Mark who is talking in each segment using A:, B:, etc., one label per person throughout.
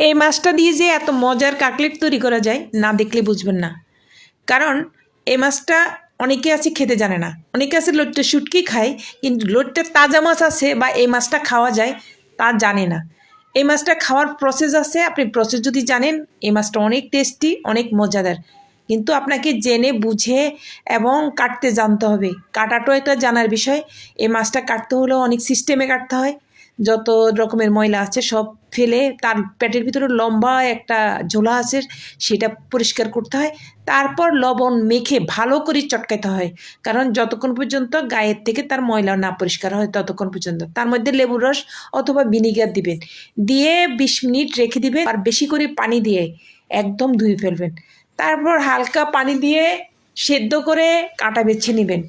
A: এই মাছটা দিয়ে যে এত মজার কাকলেট তৈরি করা যায়, না দেখলে বুঝবেন না। কারণ এই মাছটা অনেকে আছে খেতে জানে না। অনেকে আছে লোটটা শুটকি খায়, কিন্তু লোটটা তাজা মাছ আছে বা এই মাছটা খাওয়া যায়, তা জানে না। এই মাছটা খাওয়ার প্রসেস আছে, আপনি প্রসেস যদি জানেন, এই মাছটা অনেক টেস্টি অনেক মজাদার। কিন্তু আপনাকে জেনে, বুঝে এবং কাটতে জানতে হবে। কাটাটাও একটা জানার বিষয়, এই মাছটা কাটতে হলেও অনেক সিস্টেমে কাটতে হয়। যত রকমের ময়লা আছে সব ফেলে তার পেটের ভিতরে লম্বা একটা ঝোলা আছে, সেটা পরিষ্কার করতে হয়। তারপর লবণ মেখে ভালো করে চটকাতে হয়। কারণ যতক্ষণ পর্যন্ত গায়ের থেকে তার ময়লা না পরিষ্কার হয়, ততক্ষণ পর্যন্ত। তার মধ্যে লেবুর রস অথবা ভিনিগার দিবেন। দিয়ে বিশ মিনিট রেখে দিবেন আর বেশি করে পানি দিয়ে একদম ধুয়ে ফেলবেন। তারপর হালকা পানি দিয়ে সেদ্ধ করে কাঁটা বেছে নেবেন।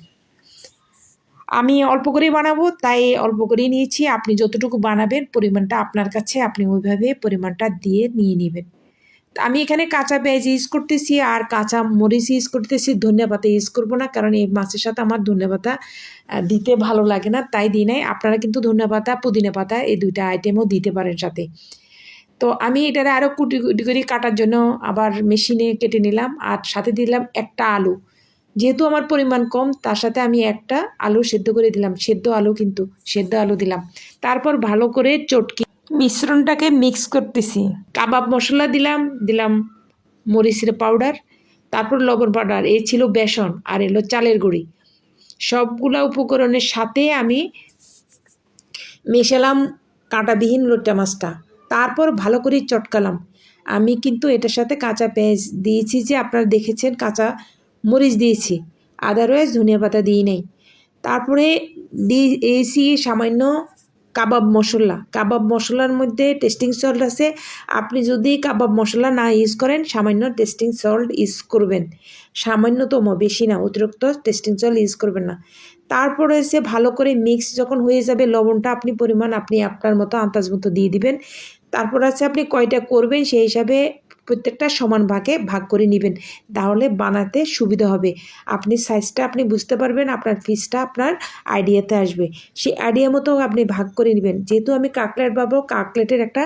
A: আমি অল্প করেই বানাবো, তাই অল্প করেই নিয়েছি। আপনি যতটুকু বানাবেন, পরিমাণটা আপনার কাছে, আপনি ওইভাবে পরিমাণটা দিয়ে নিয়ে নেবেন। আমি এখানে কাঁচা পেঁয়াজ ইউজ করতেছি, আর কাঁচা মরিচ ইউজ করতেছি, ধনিয়া পাতা ইউজ করব না, কারণ এই মাছের সাথে আমার ধনিয়া পাতা দিতে ভালো লাগে না, তাই দিই নাই। আপনারা কিন্তু ধনিয়া পাতা, পুদিনা পাতা, এই দুইটা আইটেমও দিতে পারেন সাথে। তো আমি এটারে আরও কুটি কুটি করে কাটার জন্য আবার মেশিনে কেটে নিলাম, আর সাথে দিলাম একটা আলু। যেহেতু আমার পরিমাণ কম তার সাথে আমি একটা আলু সেদ্ধ করে দিলাম। সেদ্ধ আলু কিন্তু সেদ্ধ আলু দিলাম। তারপর ভালো করে চটকি মিশ্রণটাকে মিক্স করতেছি। কাবাব মশলা দিলাম দিলাম মরিচের পাউডার তারপর লবণ পাউডার এ ছিল বেসন আর এলো চালের গুঁড়ি। সবগুলা উপকরণের সাথে আমি মেশালাম কাঁটাবিহীন লোট্টা মাছটা। তারপর ভালো করে চটকালাম। আমি কিন্তু এটার সাথে কাঁচা পেঁয়াজ দিয়েছি যে আপনারা দেখেছেন কাঁচা মরিচ দিয়েছি। আদারওয়াইজ ধনিয়া পাতা দিই নাই। তারপরে দিয়েছি সামান্য কাবাব মশলা। কাবাব মশলার মধ্যে টেস্টিং সল্ট আছে। আপনি যদি কাবাব মশলা না ইউজ করেন, সামান্য টেস্টিং সল্ট ইউজ করবেন। সামান্যতম, বেশি না, অতিরিক্ত টেস্টিং সল্ট ইউজ করবেন না। তারপরে এসে ভালো করে মিক্স যখন হয়ে যাবে লবণটা, আপনি পরিমাণ, আপনি আপনার মতো আন্দাজ মতো দিয়ে দিবেন। তারপর আছে আপনি কয়টা করবেন সেই হিসাবে প্রত্যেকটা সমান ভাগে ভাগ করে নেবেন। তাহলে বানাতে সুবিধা হবে। আপনি সাইজটা আপনি বুঝতে পারবেন, আপনার পিসটা আপনার আইডিয়াতে আসবে। সেই আইডিয়া মতো আপনি ভাগ করে নেবেন। যেহেতু আমি কাকলেট পাবো কাকলেটের একটা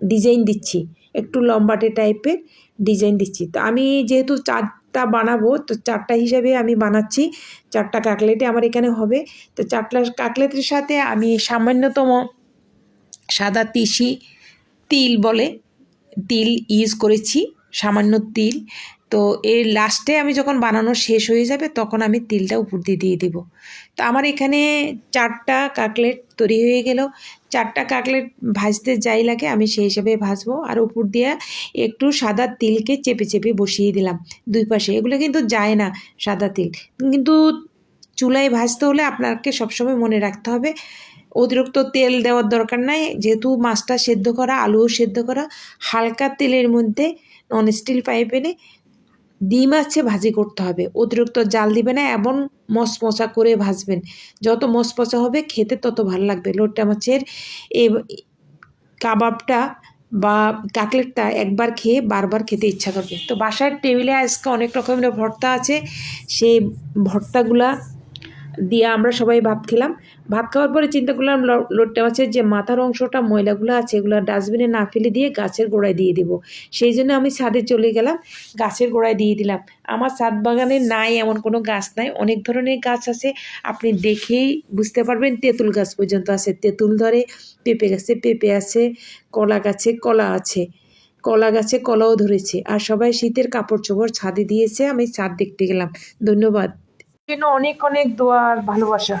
A: ডিজাইন দিচ্ছি। একটু লম্বাটে টাইপের ডিজাইন দিচ্ছি। তো আমি যেহেতু চারটা বানাবো, তো চারটা হিসাবে আমি বানাচ্ছি। চারটা কাকলেটে আমার এখানে হবে। তো চারটা কাকলেটের সাথে আমি সামান্যতম সাদা তিসি তিল বলে তিল ইউজ করেছি, সামান্য তিল। তো এর লাস্টে আমি যখন বানানো শেষ হয়ে যাবে, তখন আমি তিলটা উপর দিয়ে দিয়ে দেবো। তো আমার এখানে চারটা কাকলেট তৈরি হয়ে গেল। চারটা কাকলেট ভাজতে যাই লাগে, আমি সেই হিসাবে ভাজবো। আর উপর দিয়ে একটু সাদা তিলকে চেপে চেপে বসিয়ে দিলাম দুই পাশে। এগুলো কিন্তু যায় না সাদা তিল। কিন্তু চুলায় ভাজতে হলে আপনাকে সবসময় মনে রাখতে হবে অতিরিক্ত তেল দেওয়ার দরকার নাই। যেহেতু মাছটা সেদ্ধ করা, আলুও সেদ্ধ করা, হালকা তেলের মধ্যে নন স্টিল পাইপেনে ডিম আছে ভাজি করতে হবে। অতিরিক্ত জাল দিবে না এবং মশমশা করে ভাজবেন। যত মশমশা হবে খেতে তত ভালো লাগবে। লোট্টা মাছের এ কাবাবটা বা কাকলেটটা একবার খেয়ে বারবার খেতে ইচ্ছা করবে। তো বাসার টেবিলে আজকে অনেক রকমের ভর্তা আছে। সেই ভর্তাগুলা দিয়ে আমরা সবাই ভাত খেলাম। ভাত খাওয়ার পরে চিন্তা করলাম ল- লোট্টা মাছের যে মাথার অংশটা, ময়লাগুলো আছে, এগুলো ডাস্টবিনে না ফেলে দিয়ে গাছের গোড়ায় দিয়ে দিব। সেই জন্য আমি ছাদে চলে গেলাম, গাছের গোড়ায় দিয়ে দিলাম। আমার ছাদ বাগানে নাই, এমন কোনো গাছ নাই। অনেক ধরনের গাছ আছে, আপনি দেখেই বুঝতে পারবেন, তেঁতুল গাছ পর্যন্ত আছে। তেঁতুল ধরে পেঁপে গাছে পেঁপে আছে, কলা গাছে কলা আছে। কলা গাছে কলাও ধরেছে। আর সবাই শীতের কাপড় চোপড় ছাদে দিয়েছে, আমি ছাদ দেখতে গেলাম। ধন্যবাদ। জন্য অনেক অনেক দোয়া আর ভালোবাসা।